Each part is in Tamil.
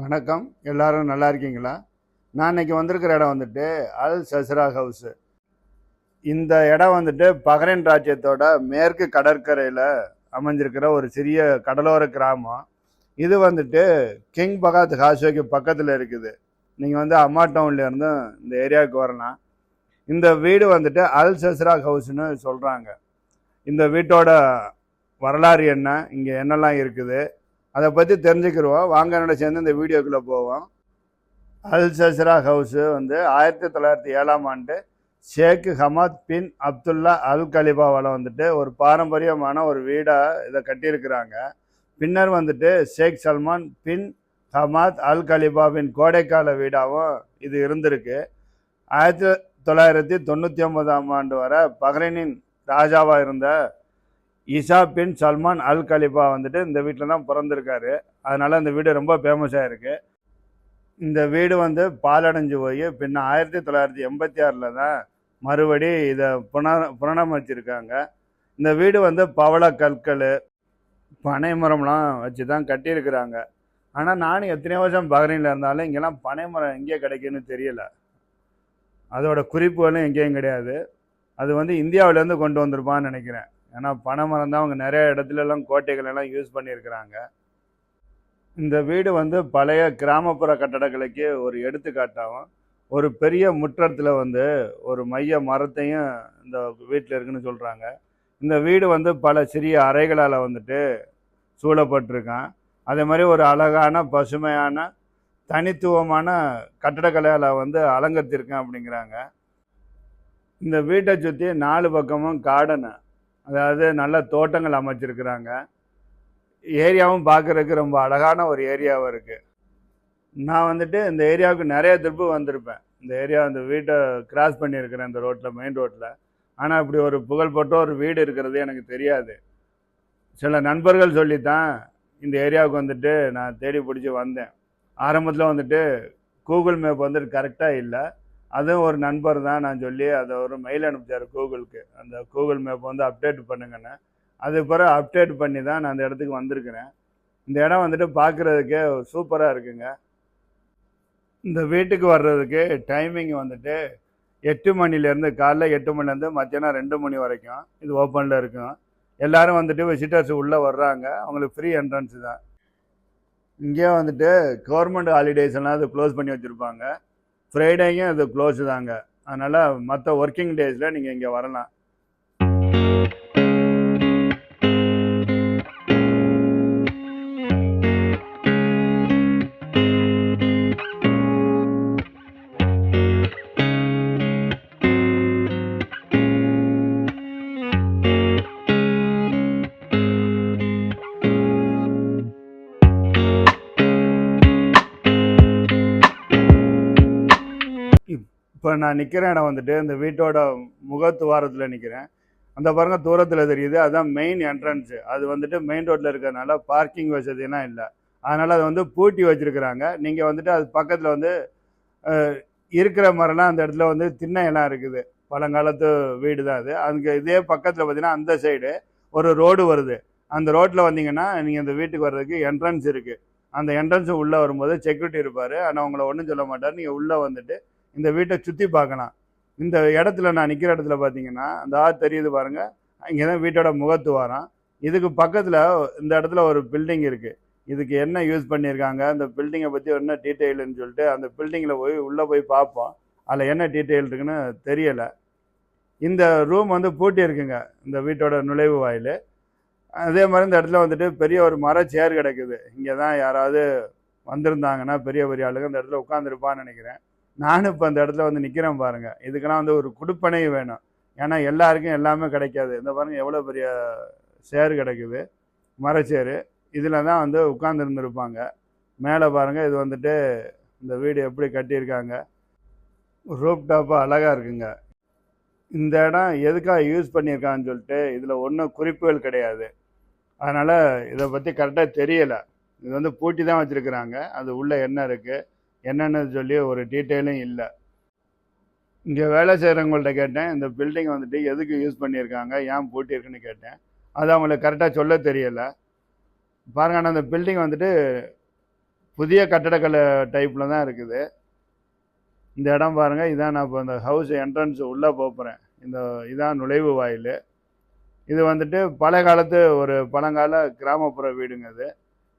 வணக்கம். எல்லாரும் நல்லா இருக்கீங்களா? நான் இன்னைக்கு வந்திருக்கிற இடம் வந்துட்டு அல் சஸ்ரா ஹவுஸு இந்த இடம் வந்துட்டு பஹ்ரைன் ராஜ்யத்தோட மேற்கு கடற்கரையில் அமைஞ்சிருக்கிற ஒரு சிறிய கடலோர கிராமம். இது வந்துட்டு கிங் பகாத் ஹாஸ்வேக்கு பக்கத்தில் இருக்குது. நீங்கள் வந்து அம்மா டவுன்லேருந்து இந்த ஏரியாவுக்கு வரலாம். இந்த வீடு வந்துட்டு அல் சஸ்ரா ஹவுஸ்னு சொல்கிறாங்க இந்த வீட்டோட வரலாறு என்ன? இங்கே என்னெல்லாம் இருக்குது? அதை பற்றி தெரிஞ்சுக்கிடுவோம் வாங்க சேர்ந்து இந்த வீடியோக்குள்ளே போவோம். அல் சசரா ஹவுஸு வந்து ஆயிரத்தி தொள்ளாயிரத்தி ஏழாம் ஆண்டு ஷேக் ஹமாத் பின் அப்துல்லா அல் கலிபாவால் வந்துட்டு ஒரு பாரம்பரியமான ஒரு வீடாக இதை கட்டியிருக்கிறாங்க. பின்னர் வந்துட்டு ஷேக் சல்மான் பின் ஹமாத் அல் கலிபாவின் கோடைக்கால வீடாகவும் இது இருந்திருக்கு. ஆயிரத்தி தொள்ளாயிரத்தி தொண்ணூற்றி ஒன்பதாம் ஆண்டு வரை பஹ்ரைனின் ராஜாவாக இருந்த ஈசா பின் சல்மான் அல் கலிபா வந்துட்டு இந்த வீட்டில் தான் பிறந்திருக்காரு. அதனால் இந்த வீடு ரொம்ப ஃபேமஸாக இருக்குது இந்த வீடு வந்து பாலடைஞ்சு போய் பின்ன ஆயிரத்தி தொள்ளாயிரத்தி எண்பத்தி ஆறில் தான் மறுபடி இதை புன புனரமைச்சிருக்காங்க. இந்த வீடு வந்து பவள கற்கள் பனை மரம்லாம் வச்சு தான் கட்டியிருக்கிறாங்க. ஆனால் நானும் எத்தனையோ வருஷம் பஹ்ரைனில் இருந்தாலும் இங்கெல்லாம் பனை மரம் கிடைக்குன்னு தெரியல. அதோட குறிப்புகளும் எங்கேயும் கிடையாது. அது வந்து இந்தியாவிலேருந்து கொண்டு வந்திருப்பான்னு நினைக்கிறேன். ஏன்னா பனை மரம் தான் அவங்க நிறைய இடத்துலலாம் கோட்டைகளெல்லாம் கோட்டைகள் எல்லாம் யூஸ் பண்ணியிருக்கிறாங்க. இந்த வீடு வந்து பழைய கிராமப்புற கட்டடக்கலைக்கு ஒரு எடுத்துக்காட்டாகும் ஒரு பெரிய முற்றத்தில் வந்து ஒரு மைய மரத்தையும் இந்த வீட்டில் இருக்குன்னு சொல்கிறாங்க இந்த வீடு வந்து பல சிறிய அறைகளால் வந்துட்டு சூழப்பட்டிருக்கான். அதே மாதிரி ஒரு அழகான பசுமையான தனித்துவமான கட்டடக்கலையால் வந்து அலங்கரித்திருக்கேன் அப்படிங்கிறாங்க. இந்த வீட்டை சுற்றி நாலு பக்கமும் கார்டனு அதாவது நல்ல தோட்டங்கள் அமைச்சிருக்கிறாங்க. ஏரியாவும் பார்க்குறதுக்கு ரொம்ப அழகான ஒரு ஏரியாவும் இருக்குது நான் வந்துட்டு இந்த ஏரியாவுக்கு நிறைய திருப்பு வந்திருப்பேன். இந்த ஏரியா அந்த வீட்டை கிராஸ் பண்ணியிருக்கிறேன் இந்த ரோட்டில் மெயின் ரோட்டில் ஆனால் இப்படி ஒரு புகழ்பெற்ற ஒரு வீடு இருக்கிறது எனக்கு தெரியாது. சில நண்பர்கள் சொல்லித்தான் இந்த ஏரியாவுக்கு வந்துட்டு நான் தேடி பிடிச்சி வந்தேன். ஆரம்பத்தில் வந்துட்டு கூகுள் மேப் வந்துட்டு கரெக்டாக இல்லை. அதுவும் ஒரு நண்பர் தான் நான் சொல்லி அதை ஒரு மெயில் அனுப்பிச்சார் கூகுளுக்கு. அந்த கூகுள் மேப் வந்து அப்டேட் பண்ணுங்கன்னு. அது பிறகு அப்டேட் பண்ணி தான் நான் அந்த இடத்துக்கு வந்திருக்கிறேன். இந்த இடம் வந்துட்டு பார்க்குறதுக்கே சூப்பராக இருக்குங்க. இந்த வீட்டுக்கு வர்றதுக்கு டைமிங் வந்துட்டு எட்டு மணிலேருந்து காலைல எட்டு மணிலேருந்து மத்தியானம் ரெண்டு மணி வரைக்கும் இது ஓப்பனில் இருக்கும். எல்லாரும் வந்துட்டு விசிட்டர்ஸ் உள்ளே வர்றாங்க. அவங்களுக்கு ஃப்ரீ என்ட்ரன்ஸ் தான். இங்கேயே வந்துட்டு கவர்மெண்ட் ஹாலிடேஸ் எல்லாம் அது க்ளோஸ் பண்ணி வச்சுருப்பாங்க. ஃப்ரைடேயும் இது க்ளோஸ் தாங்க. அதனால் மற்ற ஒர்க்கிங் டேஸில் நீங்கள் இங்கே வரலாம். இப்போ நான் நிற்கிற இடம் வந்துட்டு இந்த வீட்டோட முகத்துவாரத்தில் நிற்கிறேன் அந்த பாருங்க தூரத்தில் தெரியுது. அதுதான் மெயின் என்ட்ரன்ஸு அது வந்துட்டு மெயின் ரோட்டில் இருக்கிறதுனால பார்க்கிங் வசதியெல்லாம் இல்லை. அதனால் அதை வந்து பூட்டி வச்சுருக்குறாங்க. நீங்கள் வந்துட்டு அது பக்கத்தில் வந்து இருக்கிற மாதிரிலாம் அந்த இடத்துல வந்து திண்ணையெல்லாம் இருக்குது. பழங்காலத்து வீடு தான் அது. அதுக்கு இதே பக்கத்தில் பார்த்தீங்கன்னா அந்த சைடு ஒரு ரோடு வருது. அந்த ரோட்டில் வந்தீங்கன்னா நீங்கள் இந்த வீட்டுக்கு வர்றதுக்கு என்ட்ரன்ஸ் இருக்குது அந்த என்ட்ரன்ஸ் உள்ளே வரும்போது செக்யூரிட்டி இருப்பார். ஆனால் உங்களை ஒன்றும் சொல்ல மாட்டார். நீங்கள் உள்ளே வந்துட்டு இந்த வீட்டை சுற்றி பார்க்கலாம் இந்த இடத்துல நான் நிற்கிற இடத்துல பார்த்தீங்கன்னா அந்த ஆறு தெரியுது பாருங்கள் இங்கே தான் வீட்டோட முகத்துவாரம். இதுக்கு பக்கத்தில் இந்த இடத்துல ஒரு பில்டிங் இருக்குது இதுக்கு என்ன யூஸ் பண்ணியிருக்காங்க? அந்த பில்டிங்கை பற்றி என்ன டீட்டெயில்னு சொல்லிட்டு அந்த பில்டிங்கில் போய் உள்ளே போய் பார்ப்போம். அதில் என்ன டீட்டெயில் இருக்குன்னு தெரியலை. இந்த ரூம் வந்து பூட்டி இருக்குங்க இந்த வீட்டோட நுழைவு வாயில். அதே மாதிரி இந்த இடத்துல வந்துட்டு பெரிய ஒரு மர சேர் கிடக்குது. இங்கே தான் யாராவது வந்திருந்தாங்கன்னா பெரிய பெரிய ஆளுங்க இந்த இடத்துல உட்காந்துருப்பான்னு நினைக்கிறேன். நானும் இப்போ அந்த இடத்துல வந்து நிற்கிறேன் பாருங்கள் இதுக்கெல்லாம் வந்து ஒரு குடுப்பனை வேணும். ஏன்னா எல்லாருக்கும் எல்லாமே கிடைக்காது. இந்த பாருங்க எவ்வளோ பெரிய சேர் கிடைக்குது. மரச்சேரு இதில் தான் வந்து உட்காந்துருந்துருப்பாங்க மேலே பாருங்க இது வந்துட்டு இந்த வீடு எப்படி கட்டியிருக்காங்க. ரூப் டாப்பாக அழகாக இருக்குங்க. இந்த இடம் எதுக்காக யூஸ் பண்ணியிருக்கான்னு சொல்லிட்டு இதில் ஒன்றும் குறிப்புகள் கிடையாது. அதனால் இதை பற்றி கரெக்டாக தெரியலை. இது வந்து பூட்டி தான் வச்சுருக்குறாங்க. அது உள்ளே என்ன இருக்குது என்னென்னு சொல்லி ஒரு டீட்டெயிலும் இல்லை. இங்கே வேலை செய்கிறவங்கள்ட்ட கேட்டேன் இந்த பில்டிங் வந்துட்டு எதுக்கு யூஸ் பண்ணியிருக்காங்க ஏன் பூட்டியிருக்குன்னு கேட்டேன். அது அவங்களுக்கு கரெக்டாக சொல்ல தெரியலை. பாருங்க ஆனால் அந்த பில்டிங் வந்துட்டு புதிய கட்டடக்கலை டைப்பில் தான் இருக்குது. இந்த இடம் பாருங்கள் இதான் நான் இப்போ இந்த ஹவுஸ் என்ட்ரன்ஸ் உள்ளே போகிறேன் இந்த இதான் நுழைவு வாயில். இது வந்துட்டு பழைய காலத்து ஒரு பழங்கால கிராமப்புற வீடுங்க இது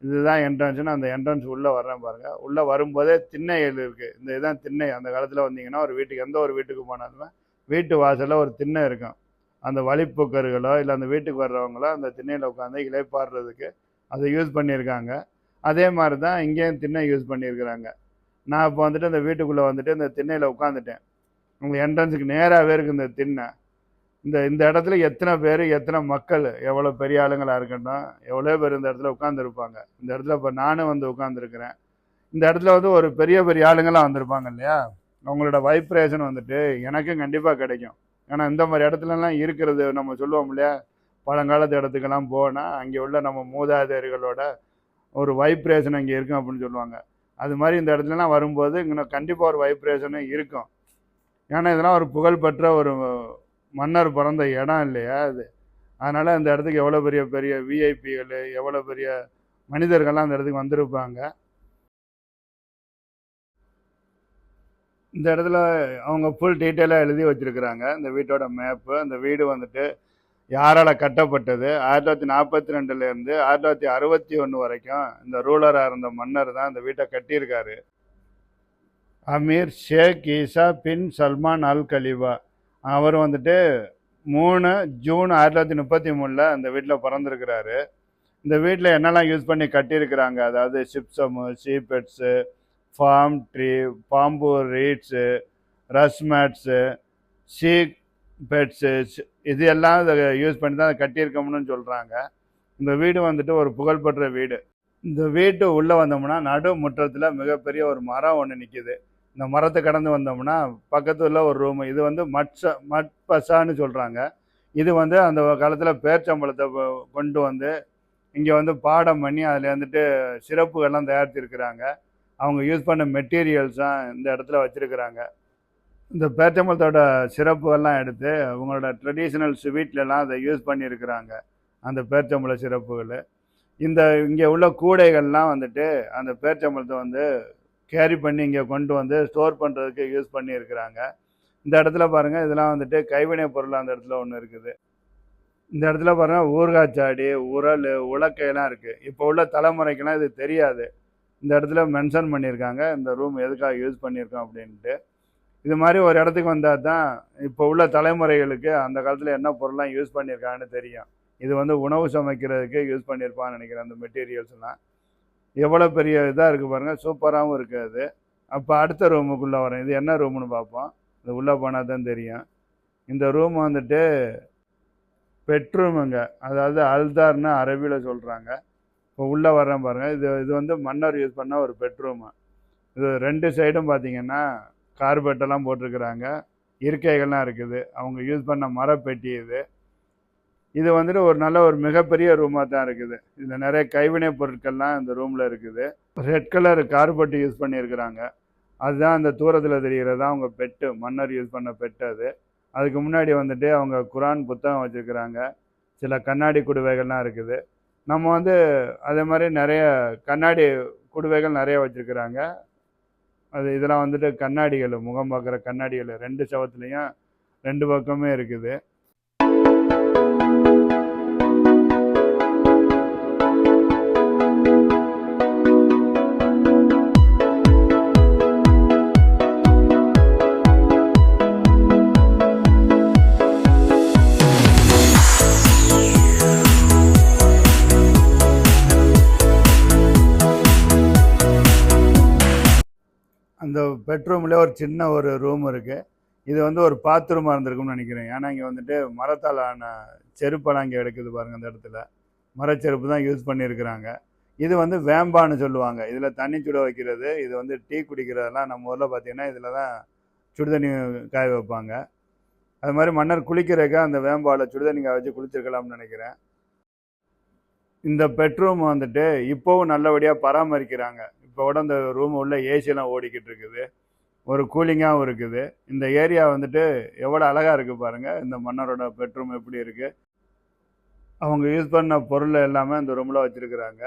இதுதான் என்ட்ரன்ஸ்னு அந்த என்ட்ரன்ஸ் உள்ளே வர்றேன் பாருங்கள் உள்ளே வரும்போதே திண்ணைகள் இருக்குது இந்த இதுதான் திண்ணை. அந்த காலத்தில் வந்தீங்கன்னா ஒரு வீட்டுக்கு எந்த ஒரு வீட்டுக்கு போனாலுமே வீட்டு வாசலில் ஒரு திண்ணை இருக்கும். அந்த வழிப்புக்கர்களோ இல்லை அந்த வீட்டுக்கு வர்றவங்களோ அந்த திண்ணையில் உட்காந்து இலைப்பாடுறதுக்கு அதை யூஸ் பண்ணியிருக்காங்க. அதே மாதிரி தான் இங்கேயும் திண்ணை யூஸ் பண்ணியிருக்கிறாங்க. நான் இப்போ வந்துட்டு அந்த வீட்டுக்குள்ளே வந்துட்டு இந்த திண்ணையில் உட்காந்துட்டேன் உங்கள் என்ட்ரன்ஸுக்கு நேராகவே இருக்குது இந்த திண்ணை. இந்த இந்த இடத்துல எத்தனை பேர் எத்தனை மக்கள் எவ்வளோ பெரிய ஆளுங்களாக இருக்கட்டும் எவ்வளோ பேர் இந்த இடத்துல உட்காந்துருப்பாங்க இந்த இடத்துல இப்போ நானும் வந்து உட்காந்துருக்கிறேன் இந்த இடத்துல வந்து ஒரு பெரிய பெரிய ஆளுங்களாம் வந்திருப்பாங்க இல்லையா? அவங்களோட வைப்ரேஷன் வந்துட்டு எனக்கும் கண்டிப்பாக கிடைக்கும். ஏன்னா இந்த மாதிரி இடத்துலலாம் இருக்கிறது நம்ம சொல்லுவோம் இல்லையா? பழங்காலத்து இடத்துக்கெல்லாம் போனால் அங்கே உள்ள நம்ம மூதாதையர்களோட ஒரு வைப்ரேஷன் அங்கே இருக்கும் அப்படின்னு சொல்லுவாங்க. அது மாதிரி இந்த இடத்துலலாம் வரும்போது இங்கே கண்டிப்பாக ஒரு வைப்ரேஷனும் இருக்கும். ஏன்னா இதெல்லாம் ஒரு புகழ்பெற்ற ஒரு மன்னர் பிறந்த இடம் இல்லையா அது? அதனால் இந்த இடத்துக்கு எவ்வளோ பெரிய பெரிய விஐபிகள் எவ்வளோ பெரிய மனிதர்கள்லாம் அந்த இடத்துக்கு வந்திருப்பாங்க. இந்த இடத்துல அவங்க ஃபுல் டீட்டெயிலாக எழுதி வச்சுருக்குறாங்க. இந்த வீட்டோட மேப்பு அந்த வீடு வந்துட்டு யாரால் கட்டப்பட்டது? ஆயிரத்தி தொள்ளாயிரத்தி நாற்பத்தி ரெண்டுலேருந்து ஆயிரத்தி தொள்ளாயிரத்தி அறுபத்தி ஒன்று வரைக்கும் இந்த ரூலராக இருந்த மன்னர் தான் இந்த வீட்டை கட்டியிருக்காரு. Amir Sheikh Isa bin Salman Al Khalifa அவர் வந்துட்டு மூணு ஜூன் ஆயிரத்தி தொள்ளாயிரத்தி முப்பத்தி மூணில் இந்த வீட்டில் பிறந்திருக்கிறாரு. இந்த வீட்டில் என்னெல்லாம் யூஸ் பண்ணி கட்டியிருக்கிறாங்க? அதாவது ஷிப்சமு ஷீபெட்ஸு ஃபார்ம் ட்ரீ பாம்பு ரீட்ஸு ரஸ் மேட்ஸு பெட்ஸு இது எல்லாம் இதை யூஸ் பண்ணி தான் கட்டியிருக்கோம்னு சொல்கிறாங்க இந்த வீடு வந்துட்டு ஒரு புகழ்பெற்ற வீடு. இந்த வீட்டு உள்ளே வந்தோம்னா நடு முற்றத்தில் மிகப்பெரிய ஒரு மரம் ஒன்று நிற்கிது இந்த மரத்தை கடந்து வந்தோம்னா பக்கத்தில் ஒரு ரூம் இது வந்து மட்ச மட்பசான்னு சொல்கிறாங்க இது வந்து அந்த காலத்தில் பேர்ச்சம்பளத்தை கொ- கொண்டு வந்து இங்கே வந்து பாடம் பண்ணி அதில் வந்துட்டு சிறப்புகள்லாம் தயாரிச்சிருக்கிறாங்க. அவங்க யூஸ் பண்ண மெட்டீரியல்ஸாக இந்த இடத்துல வச்சுருக்கிறாங்க. இந்த பேர்ச்சம்பளத்தோட சிறப்புகள்லாம் எடுத்து அவங்களோட ட்ரெடிஷ்னல் ஸ்வீட்லலாம் அதை யூஸ் பண்ணியிருக்கிறாங்க அந்த பேர்ச்சம்பள சிறப்புகள். இந்த இங்கே உள்ள கூடைகள்லாம் வந்துட்டு அந்த பேர்ச்சம்பளத்தை வந்து கேரி பண்ணி இங்கே கொண்டு வந்து ஸ்டோர் பண்ணுறதுக்கு யூஸ் பண்ணியிருக்கிறாங்க. இந்த இடத்துல பாருங்கள் இதெல்லாம் வந்துட்டு கைவினை பொருள் அந்த இடத்துல ஒன்று இருக்குது. இந்த இடத்துல பாருங்கள் ஊறுகாய்ச்சாடி உரல் உலக்கையெல்லாம் இருக்குது இப்போ உள்ள தலைமுறைக்கெல்லாம் இது தெரியாது. இந்த இடத்துல மென்ஷன் பண்ணியிருக்காங்க இந்த ரூம் எதுக்காக யூஸ் பண்ணியிருக்கோம் அப்படின்ட்டு. இது மாதிரி ஒரு இடத்துக்கு வந்தால் தான் இப்போ உள்ள தலைமுறைகளுக்கு அந்த காலத்தில் என்ன பொருள்லாம் யூஸ் பண்ணியிருக்காங்கன்னு தெரியும். இது வந்து உணவு சமைக்கிறதுக்கு யூஸ் பண்ணியிருப்பான்னு நினைக்கிறேன் அந்த மெட்டீரியல்ஸ்லாம் எவ்வளோ பெரிய இதாக இருக்குது பாருங்கள் சூப்பராகவும் இருக்குது அது. அப்போ அடுத்த ரூமுக்குள்ளே வரேன். இது என்ன ரூம்னு பார்ப்போம். இது உள்ளே போனால் தான் தெரியும். இந்த ரூம் வந்துட்டு பெட்ரூமுங்க. அதாவது அல்தார்னு அரபியில் சொல்கிறாங்க. இப்போ உள்ளே வரேன் பாருங்கள் இது இது வந்து மன்னர் யூஸ் பண்ண ஒரு பெட்ரூமு. இது ரெண்டு சைடும் பார்த்தீங்கன்னா கார்பெட்டெல்லாம் போட்டிருக்கிறாங்க. இருக்கைகள்லாம் இருக்குது. அவங்க யூஸ் பண்ண மரப்பெட்டி இது. இது வந்துட்டு ஒரு நல்ல ஒரு மிகப்பெரிய ரூமாக தான் இருக்குது. இதில் நிறைய கைவினை பொருட்கள்லாம் இந்த ரூமில் இருக்குது. ரெட் கலர் கார்பெட்டு யூஸ் பண்ணியிருக்கிறாங்க. அதுதான் அந்த தூரத்தில் தெரிகிறதா தான் அவங்க பெட்டு மன்னர் யூஸ் பண்ண பெட்டு அது. அதுக்கு முன்னாடி வந்துட்டு அவங்க குரான் புத்தகம் வச்சுருக்கிறாங்க. சில கண்ணாடி குடுவைகள்லாம் இருக்குது. நம்ம வந்து அதே மாதிரி நிறைய கண்ணாடி குடுவைகள் நிறைய வச்சுருக்கிறாங்க. அது இதெல்லாம் வந்துட்டு கண்ணாடிகள் முகம் பார்க்குற கண்ணாடிகள் ரெண்டு சவத்துலேயும் ரெண்டு பக்கமே இருக்குது. பெட்ரூமில் ஒரு சின்ன ஒரு ரூம் இருக்குது இது வந்து ஒரு பாத்ரூமாக இருந்திருக்கும்னு நினைக்கிறேன். ஏன்னா இங்கே வந்துட்டு மரத்தால் ஆன செருப்பெல்லாம் இங்கே எடுக்குது பாருங்கள் அந்த இடத்துல. மரச்செருப்பு தான் யூஸ் பண்ணியிருக்கிறாங்க. இது வந்து வேம்பான்னு சொல்லுவாங்க. இதில் தண்ணி சுட வைக்கிறது இது வந்து டீ குடிக்கிறதெல்லாம் நம்ம ஊரில் பார்த்தீங்கன்னா இதில் தான் சுடுதண்ணி காய வைப்பாங்க. அது மாதிரி மன்னர் குளிக்கிறதுக்கு அந்த வேம்பாவில் சுடுதண்ணி காய வச்சு குளிச்சிருக்கலாம்னு நினைக்கிறேன். இந்த பெட்ரூம் வந்துட்டு இப்போவும் நல்லபடியாக பராமரிக்கிறாங்க. இப்போ கூட இந்த ரூம் உள்ள ஏசியெல்லாம் ஓடிக்கிட்டு இருக்குது. ஒரு கூலிங்காகவும் இருக்குது. இந்த ஏரியா வந்துட்டு எவ்வளோ அழகாக இருக்குது பாருங்கள் இந்த மன்னரோட பெட்ரூம் எப்படி இருக்குது அவங்க யூஸ் பண்ண பொருள் எல்லாமே இந்த ரூமில் வச்சுருக்குறாங்க.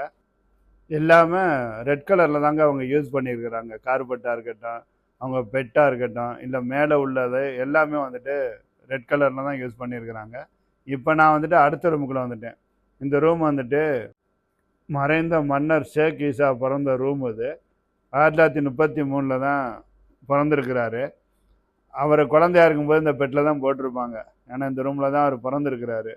எல்லாமே ரெட் கலரில் தாங்க அவங்க யூஸ் பண்ணியிருக்கிறாங்க கார்பெட்டாக இருக்கட்டும் அவங்க பெட்டாக இருக்கட்டும் இல்லை மேலே உள்ளது எல்லாமே வந்துட்டு ரெட் கலரில் தான் யூஸ் பண்ணியிருக்கிறாங்க இப்போ நான் வந்துட்டு அடுத்த ரூமுக்குள்ளே வந்துட்டேன். இந்த ரூம் வந்துட்டு மறைந்த மன்னர் ஷேக் ஈசா பிறந்த ரூம் இது. ஆயிரத்தி தொள்ளாயிரத்தி முப்பத்தி மூணில் தான் பிறந்திருக்கிறாரு. அவர் குழந்தையா இருக்கும்போது இந்த பெட்டில் தான் போட்டிருப்பாங்க. ஏன்னா இந்த ரூமில் தான் அவர் பிறந்திருக்கிறாரு.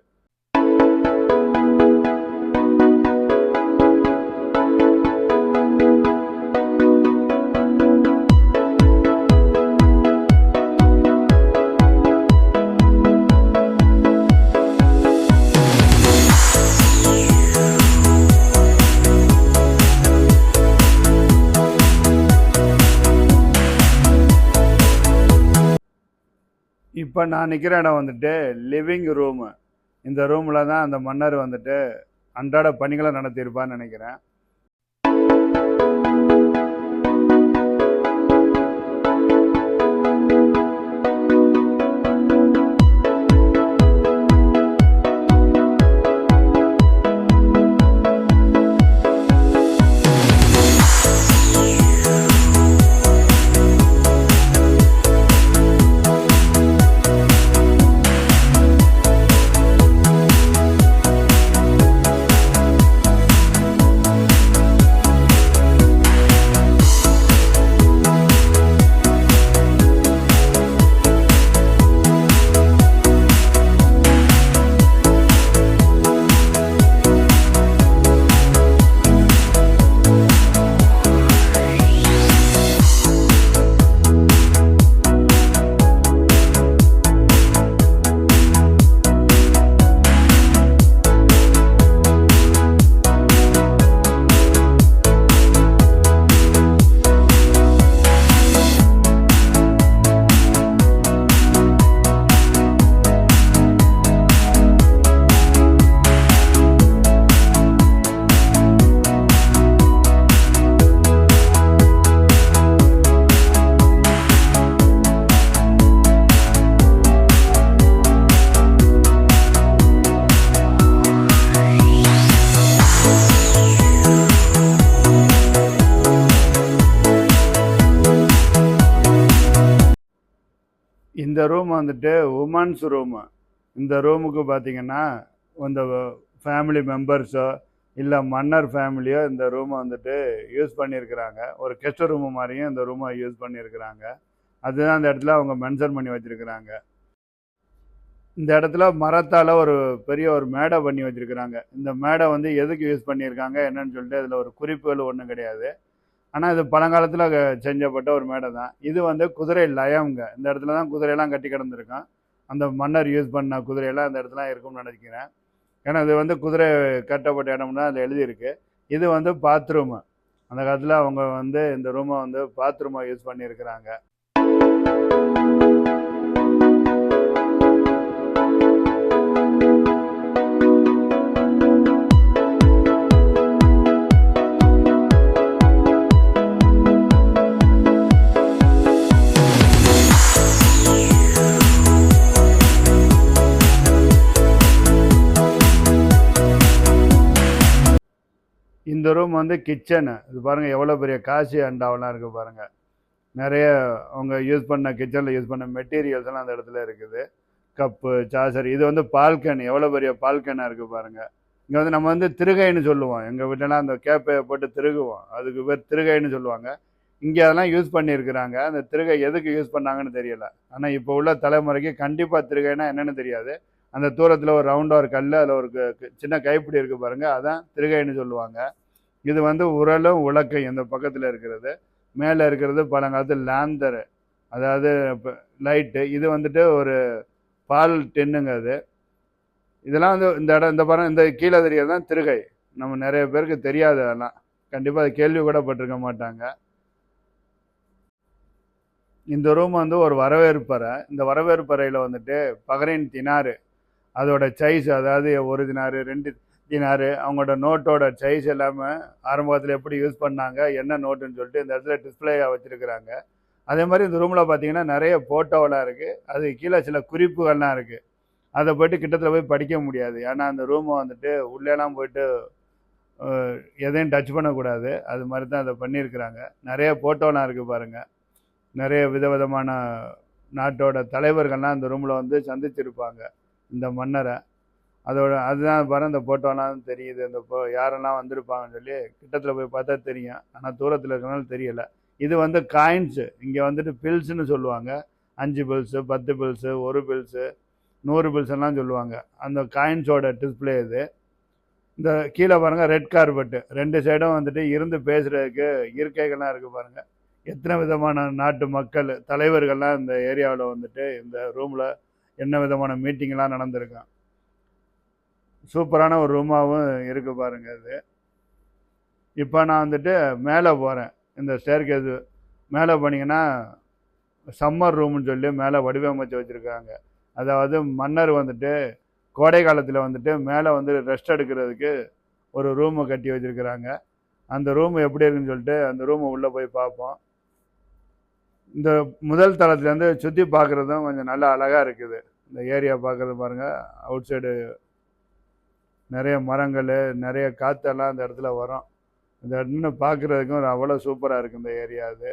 இப்போ நான் நிற்கிற இடம் வந்துட்டு லிவிங் ரூமு இந்த ரூமில் தான் அந்த மன்னர் வந்துட்டு அன்றாட பணிகளை நடத்தியிருப்பான்னு நினைக்கிறேன். வந்துட்டு உமன்ஸ் ரூமு இந்த ரூமுக்கு பார்த்தீங்கன்னா இந்த ஃபேமிலி மெம்பர்ஸோ இல்லை மன்னர் ஃபேமிலியோ இந்த ரூமை வந்துட்டு யூஸ் பண்ணியிருக்கிறாங்க ஒரு கெஸ்ட் ரூமு மாதிரியும் இந்த ரூமை யூஸ் பண்ணியிருக்கிறாங்க அதுதான் அந்த இடத்துல அவங்க மென்ஷன் பண்ணி வச்சுருக்கிறாங்க. இந்த இடத்துல மரத்தால் ஒரு பெரிய ஒரு மேடை பண்ணி வச்சுருக்கிறாங்க. இந்த மேடை வந்து எதுக்கு யூஸ் பண்ணியிருக்காங்க என்னன்னு சொல்லிட்டு அதில் ஒரு குறிப்புகள் ஒன்றும் கிடையாது. ஆனால் இது பழங்காலத்தில் செஞ்சப்பட்ட ஒரு மேடை தான். இது வந்து குதிரை லயம்ங்க. இந்த இடத்துல தான் குதிரையெல்லாம் கட்டி கிடந்திருக்கும் அந்த மன்னர் யூஸ் பண்ண குதிரையெல்லாம் இந்த இடத்துல இருக்கும்னு நினைக்கிறேன். ஏன்னா இது வந்து குதிரை கட்டப்பட்ட இடம்னா அதில் எழுதியிருக்கு. இது வந்து பாத்ரூமு அந்த காலத்தில் அவங்க வந்து இந்த ரூமை வந்து பாத்ரூமாக யூஸ் பண்ணியிருக்கிறாங்க. இந்த ரூம் வந்து கிச்சனு இது பாருங்கள் எவ்வளோ பெரிய காசி அண்டாவெல்லாம் இருக்குது பாருங்கள் நிறைய அவங்க யூஸ் பண்ண கிச்சனில் யூஸ் பண்ண மெட்டீரியல்ஸ் எல்லாம் அந்த இடத்துல இருக்குது. கப்பு சாசர் இது வந்து பால்கன் எவ்வளோ பெரிய பால்கனாக இருக்குது பாருங்கள் இங்கே வந்து நம்ம வந்து திருகைன்னு சொல்லுவோம். எங்கள் வீட்டிலலாம் அந்த கேப்பையை போட்டு திருகுவோம். அதுக்கு பேர் திருகைன்னு சொல்லுவாங்க. இங்கே அதெல்லாம் யூஸ் பண்ணியிருக்கிறாங்க. அந்த திருகை எதுக்கு யூஸ் பண்ணாங்கன்னு தெரியல. ஆனால் இப்போ உள்ள தலைமுறைக்கு கண்டிப்பாக திருகைனா என்னென்னு தெரியாது. அந்த தூரத்தில் ஒரு ரவுண்டாக ஒரு கல் அதில் ஒரு க- சின்ன கைப்பிடி இருக்குது பாருங்கள் அதான் திருகைன்னு சொல்லுவாங்க. இது வந்து உரலும் உலக்கையும் இந்த பக்கத்தில் இருக்கிறது. மேலே இருக்கிறது பழங்காலத்து லேந்தரு. அதாவது லைட்டு. இது வந்துட்டு ஒரு பால் டென்னுங்க அது. இதெல்லாம் வந்து இந்த இடம் இந்த படம் இந்த கீழே தெரியறது தான் திருகை. நம்ம நிறைய பேருக்கு தெரியாது அதெல்லாம். கண்டிப்பாக அது கேள்வி கூட பட்டிருக்க மாட்டாங்க. இந்த ரூம் வந்து ஒரு வரவேற்பறை. இந்த வரவேற்பறையில் வந்துட்டு பகரின் தினாறு. அதோட சைஸ் அதாவது ஒரு தினாரு ரெண்டு தினாரு அவங்களோட நோட்டோட சைஸ் எல்லாமே ஆரம்பத்தில் எப்படி யூஸ் பண்ணாங்க என்ன நோட்டுன்னு சொல்லிட்டு இந்த இடத்துல டிஸ்பிளேயாக வச்சுருக்குறாங்க. அதே மாதிரி இந்த ரூமில் பார்த்தீங்கன்னா நிறைய ஃபோட்டோவெலாம் இருக்குது அது கீழே சில குறிப்புகள்லாம் இருக்குது அதை போயிட்டு கிட்டத்தில் போய் படிக்க முடியாது. ஏன்னா அந்த ரூமை வந்துட்டு உள்ளேலாம் போயிட்டு எதையும் டச் பண்ணக்கூடாது. அது மாதிரி தான் அதை பண்ணியிருக்கிறாங்க. நிறைய ஃபோட்டோலாம் இருக்குது பாருங்கள் நிறைய விதவிதமான நாட்டோட தலைவர்கள்லாம் அந்த ரூமில் வந்து சந்திச்சிருப்பாங்க. இந்த மன்னரை. அதோட அதுதான் பாரு அந்த ஃபோட்டோலாம் தெரியுது. இந்த போ யாரெல்லாம் வந்திருப்பாங்கன்னு சொல்லி கிட்டத்தில் போய் பார்த்தா தெரியும். ஆனால் தூரத்தில் இருக்கனால தெரியலை. இது வந்து காயின்ஸு இங்கே வந்துட்டு பில்ஸ்னு சொல்லுவாங்க. அஞ்சு பில்ஸு பத்து பில்ஸு ஒரு பில்ஸு நூறு பில்ஸ் எல்லாம் சொல்லுவாங்க. அந்த காயின்ஸோட டிஸ்பிளே இது. இந்த கீழே பாருங்கள் ரெட் கார்பெட்டு ரெண்டு சைடும் வந்துட்டு இருந்து பேசுகிறதுக்கு இருக்கைகள்லாம் இருக்குது பாருங்கள் எத்தனை விதமான நாட்டு மக்கள் தலைவர்கள்லாம் இந்த ஏரியாவில் வந்துட்டு இந்த ரூமில் என்ன விதமான மீட்டிங்லாம் நடந்திருக்கான். சூப்பரான ஒரு ரூமாகவும் இருக்குது பாருங்க இது இப்போ நான் வந்துட்டு மேலே போகிறேன் இந்த ஸ்டேர்கேஸ் மேலே போனீங்கன்னா சம்மர் ரூம்னு சொல்லி மேலே வடிவமைச்சு வச்சுருக்காங்க. அதாவது மன்னர் வந்துட்டு கோடை காலத்தில் வந்துட்டு மேலே வந்து ரெஸ்ட் எடுக்கிறதுக்கு ஒரு ரூமை கட்டி வச்சுருக்கிறாங்க. அந்த ரூம் எப்படி இருக்குன்னு சொல்லிட்டு அந்த ரூமை உள்ளே போய் பார்ப்போம். இந்த முதல் தளத்துலேருந்து சுற்றி பார்க்குறதும் கொஞ்சம் நல்லா அழகாக இருக்குது. இந்த ஏரியா பார்க்குறது பாருங்கள் அவுட் சைடு நிறைய மரங்கள் நிறைய காற்றெல்லாம் அந்த இடத்துல வரும். இந்த இடத்துல பார்க்குறதுக்கும் ஒரு அவ்வளோ சூப்பராக இருக்குது இந்த ஏரியா அது.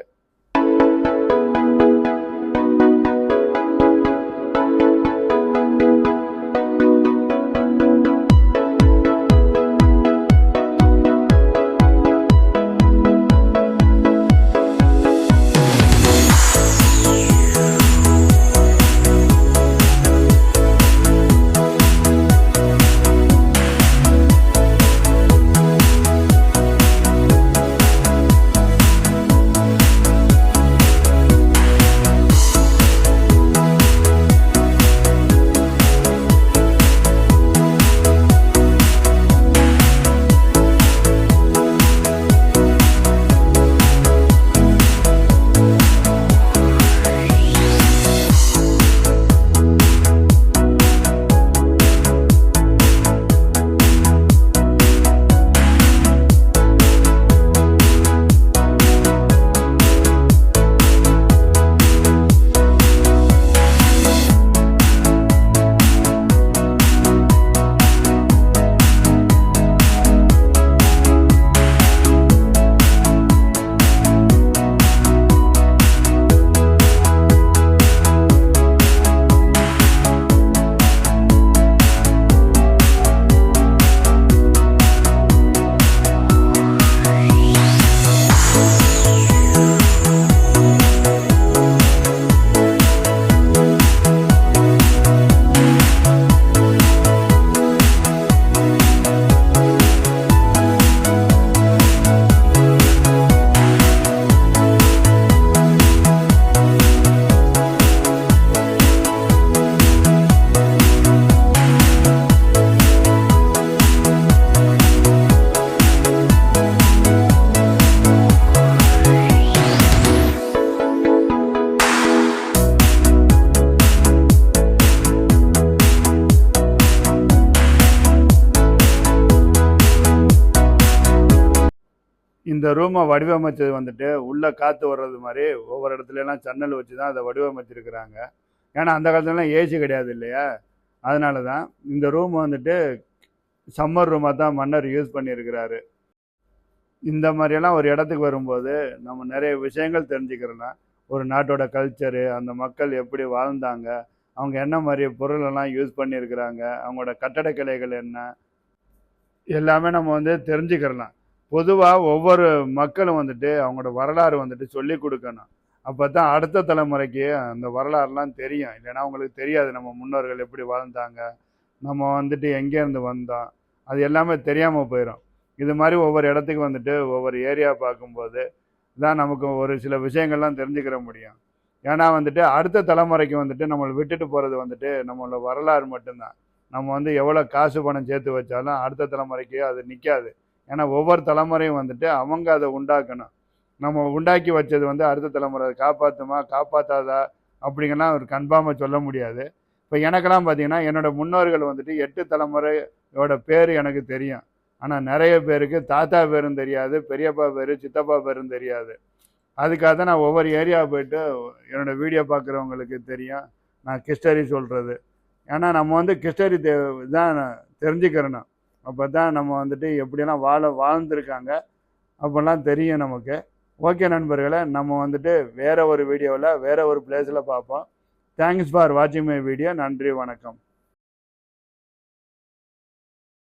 இந்த ரூமை வடிவமைச்சது வந்துட்டு உள்ளே காற்று வர்றது மாதிரி ஒவ்வொரு இடத்துலலாம் ஜன்னல் வச்சு தான் அதை வடிவமைச்சிருக்கிறாங்க. ஏன்னா அந்த காலத்துலலாம் ஏசி கிடையாது இல்லையா? அதனால தான் இந்த ரூம் வந்துட்டு சம்மர் ரூமாக தான் மன்னர் யூஸ் பண்ணியிருக்கிறாரு. இந்த மாதிரியெல்லாம் ஒரு இடத்துக்கு வரும்போது நம்ம நிறைய விஷயங்கள் தெரிஞ்சுக்கிறலாம். ஒரு நாட்டோட கல்ச்சரு அந்த மக்கள் எப்படி வாழ்ந்தாங்க அவங்க என்ன மாதிரி பொருளெல்லாம் யூஸ் பண்ணியிருக்கிறாங்க அவங்களோட கட்டடக்கலைகள் என்ன எல்லாமே நம்ம வந்து தெரிஞ்சுக்கிறலாம். பொதுவாக ஒவ்வொரு மக்களும் வந்துட்டு அவங்களோட வரலாறு வந்துட்டு சொல்லி கொடுக்கணும். அப்போ தான் அடுத்த தலைமுறைக்கு அந்த வரலாறுலாம் தெரியும். இல்லைன்னா அவங்களுக்கு தெரியாது நம்ம முன்னோர்கள் எப்படி வாழ்ந்தாங்க நம்ம வந்துட்டு எங்கேருந்து வந்தோம் அது எல்லாமே தெரியாமல் போயிடும் இது மாதிரி ஒவ்வொரு இடத்துக்கு வந்துட்டு ஒவ்வொரு ஏரியா பார்க்கும்போது தான் நமக்கு ஒரு சில விஷயங்கள்லாம் தெரிஞ்சுக்கிற முடியும். ஏன்னா வந்துட்டு அடுத்த தலைமுறைக்கு வந்துட்டு நம்மளை விட்டுட்டு போகிறது வந்துட்டு நம்மளோட வரலாறு மட்டும்தான். நம்ம வந்து எவ்வளோ காசு பணம் சேர்த்து வச்சாலும் அடுத்த தலைமுறைக்கு அது நிற்காது ஏன்னா ஒவ்வொரு தலைமுறையும் வந்துட்டு அவங்க அதை உண்டாக்கணும். நம்ம உண்டாக்கி வச்சது வந்து அடுத்த தலைமுறை அதை காப்பாற்றுமா காப்பாற்றாதா அப்படிங்கலாம் ஒரு கன்ஃபார்மாக சொல்ல முடியாது. இப்போ எனக்கெல்லாம் பார்த்தீங்கன்னா என்னோட முன்னோர்கள் வந்துட்டு எட்டு தலைமுறையோட பேர் எனக்கு தெரியும். ஆனால் நிறைய பேருக்கு தாத்தா பேரும் தெரியாது பெரியப்பா பேர் சித்தப்பா பேரும் தெரியாது. அதுக்காக தான் நான் ஒவ்வொரு ஏரியா போயிட்டு என்னோட வீடியோ பார்க்குறவங்களுக்கு தெரியும். நான் கிஸ்டரி சொல்கிறது ஏன்னா நம்ம வந்து கிஸ்டரி தான் தெரிஞ்சுக்கிறணும் அப்போ தான் நம்ம வந்துட்டு எப்படியெல்லாம் வாழ வாழ்ந்துருக்காங்க அப்போல்லாம் தெரியும் நமக்கு. ஓகே நண்பர்களை நம்ம வந்துட்டு வேற ஒரு வீடியோவில் வேற ஒரு பிளேஸில் பார்ப்போம். தேங்க்ஸ் ஃபார் வாட்சிங் மை வீடியோ நன்றி வணக்கம்.